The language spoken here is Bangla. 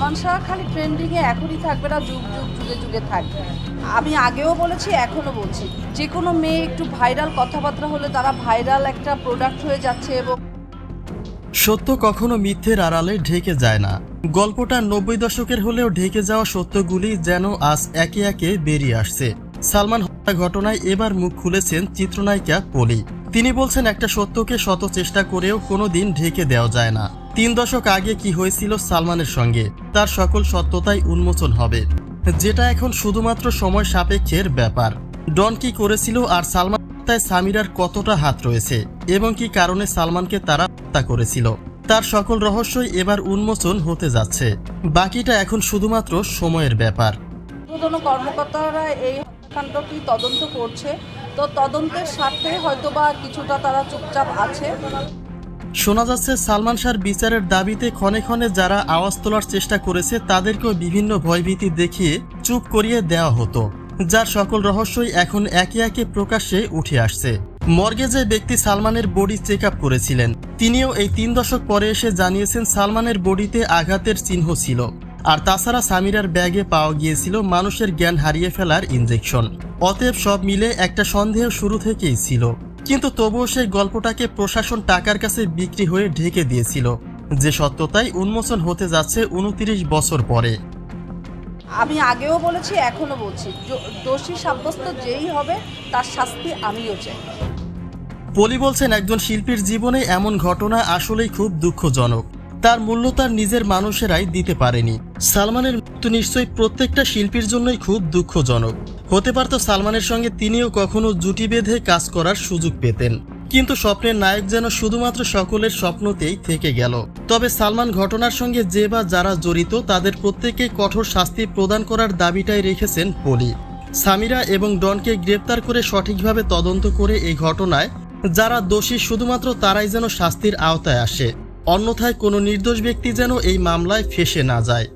সালমান শাহ খালি ট্রেন্ডিংয়ে এখনই থাকবে না, যুগ যুগ, যুগে যুগে থাকবে। আমি আগেও বলেছি, এখনও বলছি। যে কোনো মেয়ে একটু ভাইরাল কথাবার্তা হলে তারা ভাইরাল একটা প্রোডাক্ট হয়ে যাচ্ছে এবং সত্য কখনো মিথ্যের আড়ালে ঢেকে যায় না। গল্পটা নব্বই দশকের হলেও ঢেকে যাওয়া সত্যগুলি যেন আজ একে একে বেরিয়ে আসছে। সালমান হত্যা ঘটনায় এবার মুখ খুলেছেন চিত্রনায়িকা পলি। তিনি বলছেন, একটা সত্যকে শত চেষ্টা করেও কোনোদিন ঢেকে দেওয়া যায় না। তিন দশক আগে কি হয়েছিল সালমানের সঙ্গে? তার সকল সত্যতাই উন্মোচন হবে। যেটা এখন শুধুমাত্র সময় সাপেক্ষের ব্যাপার। ডন কি করেছিল আর সালমান হত্যায় সামিরার কতটা হাত রয়েছে? এবং কি কারণে সালমানকে তারা হত্যা করেছিল? তার সকল রহস্যই এবার উন্মোচন হতে যাচ্ছে। বাকিটা এখন শুধুমাত্র সময়ের ব্যাপার। কর্মকর্তারা এই হত্যাকাণ্ডটি তদন্ত করছে। তো তদন্তের স্বার্থে হয়তোবা কিছুটা তারা চুপচাপ আছে। শোনা যাচ্ছে, সালমান শাহর বিচারের দাবিতে ক্ষণে ক্ষণে যারা আওয়াজ তোলার চেষ্টা করেছে, তাদেরকেও বিভিন্ন ভয়ভীতি দেখিয়ে চুপ করিয়ে দেওয়া হতো। যার সকল রহস্যই এখন একে একে প্রকাশ্যে উঠে আসছে। মর্গে যে ব্যক্তি সালমানের বডি চেক করেছিলেন, তিনিও এই তিন দশক পরে এসে জানিয়েছেন, সালমানের বডিতে আঘাতের চিহ্ন ছিল। আর তাছাড়া সামিরার ব্যাগে পাওয়া গিয়েছিল মানুষের জ্ঞান হারিয়ে ফেলার ইনজেকশন অতএব সব মিলে একটা সন্দেহ শুরু থেকেই ছিল। কিন্তু তবুও সেই গল্পটাকে প্রশাসন টাকার কাছে বিক্রি হয়ে ঢেকে দিয়েছিল। যে সত্যতাই উন্মোচন হতে যাচ্ছে উনতিরিশ বছর পরে। আমি আগেও বলেছি এখনও বলছি। দোষী সাব্যস্ত যেই হবে তার শাস্তি আমিও চাই। পলি বলছেন একজন শিল্পীর জীবনে এমন ঘটনা আসলেই খুব দুঃখজনক। তার মূল্য তার নিজের মানুষেরাই দিতে পারেনি। সালমানের মৃত্যু নিশ্চয়ই প্রত্যেকটা শিল্পীর জন্যই খুব দুঃখজনক। হতে পারত সালমানের সঙ্গে তিনিও কখনো জুটি বেঁধে কাজ করার সুযোগ পেতেন। কিন্তু স্বপ্নের নায়ক যেন শুধুমাত্র সকলের স্বপ্নতেই থেকে গেল। তবে সালমান ঘটনার সঙ্গে যে বা যারা জড়িত, তাদের প্রত্যেককে কঠোর শাস্তি প্রদান করার দাবিটাই রেখেছেন পলি। সামিরা এবং ডনকে গ্রেপ্তার করে সঠিকভাবে তদন্ত করে এই ঘটনায় যারা দোষী, শুধুমাত্র তারাই যেন শাস্তির আওতায় আসে। অন্যথায় কোনো নির্দোষ ব্যক্তি যেন এই মামলায় ফেসে না যায়।